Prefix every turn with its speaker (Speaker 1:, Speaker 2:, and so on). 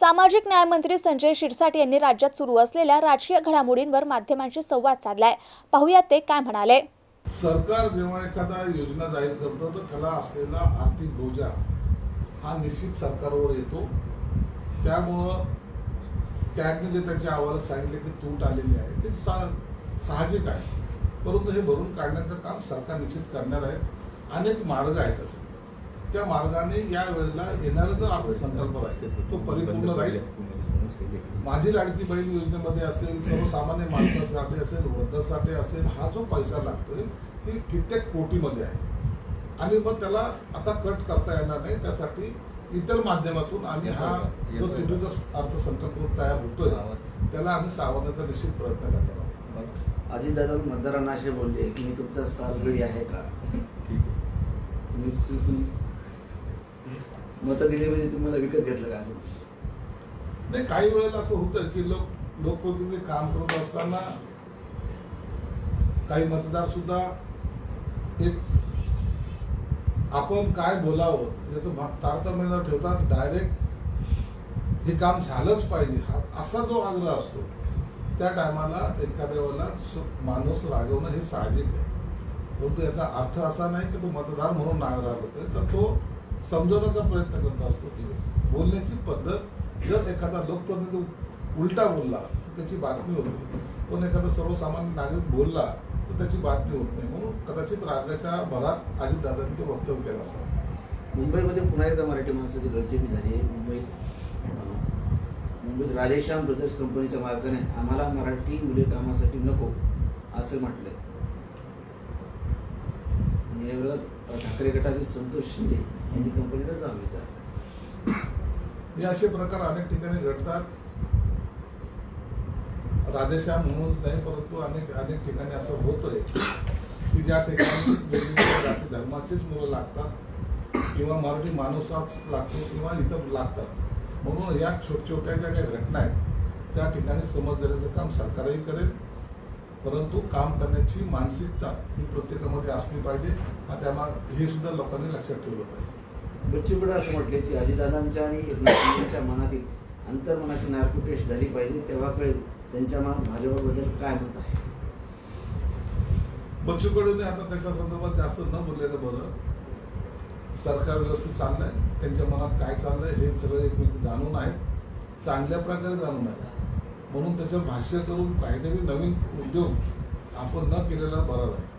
Speaker 1: सामाजिक न्यायमंत्री संजय शिरसाट यांनी राज्यात सुरू असलेल्या राजकीय घडामोडींवर माध्यमांशी संवाद साधलाय. पाहुयात ते काय म्हणाले.
Speaker 2: सरकार जेव्हा एखादा योजना जाहीर करतो तर त्याला असलेला आर्थिक बोजा हा निश्चित सरकारवर येतो. त्यामुळं कॅगने जे त्याच्या अहवालात सांगितले की तूट आलेली आहे ते सा साहजिक आहे. परंतु हे भरून काढण्याचं काम सरकार निश्चित करणार आहे. अनेक मार्ग आहेत असं. त्या मार्गाने या वेळेला येणारा जो अर्थसंकल्प आहे तो परिपूर्ण राहील. माझी लाडकी बहीण योजनेमध्ये असेल सर्वसामान्य माणसासाठी असेल वृद्धासाठी असेल हा जो पैसा लागतोय हे कित्येक कोटीमध्ये आहे. आणि मग त्याला आता कट करता येणार नाही त्यासाठी इतर माध्यमातून आम्ही हा जो तुटीचा अर्थसंकल्प तयार होतोय त्याला आम्ही सावरण्याचा निश्चित प्रयत्न करणार आहोत.
Speaker 3: अजितदादा मतदारांना असे बोलले की मी तुमचा सालगडी आहे का? तुम्ही तुम्ही- मतं दिली म्हणजे तुम्हाला विकत घेतलं का?
Speaker 2: नाही काही वेळेला असं होतं की लोक लोकप्रतिनिधी काम करत असताना काही मतदार सुद्धा एक आपण काय बोलावं याचं तारतम्य न ठेवता डायरेक्ट हे काम झालंच पाहिजे. हा असा जो आग्रह असतो त्या टायमाला एखाद्या वेळेला माणूस रागवणं हे साहजिक आहे. परंतु याचा अर्थ असा नाही की तो मतदार म्हणून नाग रागवतोय तर तो समजवण्याचा प्रयत्न करत असतो की बोलण्याची पद्धत जर एखादा लोकप्रतिनिधी उलटा बोलला तर त्याची बातमी होते. पण एखादा सर्वसामान्य नागरिक बोलला तर त्याची बातमी होत नाही. म्हणून कदाचित रागाच्या भरात अजितदादांनी ते वक्तव्य केलं असं
Speaker 3: मुंबईमध्ये पुन्हा एकदा मराठी माणसाची गळचेपी झाली. आहे मुंबईत मुंबईत राधेश्याम ब्रदर्स कंपनीच्या मालकाने आम्हाला मराठी मुले कामासाठी नको असं म्हटलंय. आणि ठाकरे गटाचे संतोष शिंदे यांनी कंपनीला जाब विचारला
Speaker 2: हे असे प्रकार अनेक ठिकाणी घडतात. राधेश्याम म्हणूनच नाही परंतु अनेक अनेक ठिकाणी असं होतंय की ज्या ठिकाणी वेगवेगळ्या जाती धर्माचीच मुलं लागतात किंवा मराठी माणूसाच लागतो किंवा इतर लागतात. म्हणून या छोट छोट्या ज्या काही घटना आहेत त्या ठिकाणी समज देण्याचं काम सरकारही करेल. परंतु काम करण्याची मानसिकता ही प्रत्येकामध्ये असली पाहिजे. हे सुद्धा लोकांनी लक्षात ठेवलं पाहिजे.
Speaker 3: बच्चू कडे असं म्हटले की अजितदादांच्या आणि एकनाथ शिंदेच्या मनातील अंतर्मनाची नार्को टेस्ट झाली पाहिजे. तेव्हा कळेल त्यांच्या मनात भाजपाबद्दल काय मत आहे?
Speaker 2: बच्चू कडूने आता त्याच्या संदर्भात जास्त न बोललेलं बरं. सरकार व्यवस्थित चाललंय. त्यांच्या मनात काय चाललंय हे सगळं एकमेक जाणून आहेत. चांगल्या प्रकारे जाणून आहे म्हणून त्याच्यावर भाष्य करून काहीतरी नवीन उद्योग आपण न केलेला बरा राहील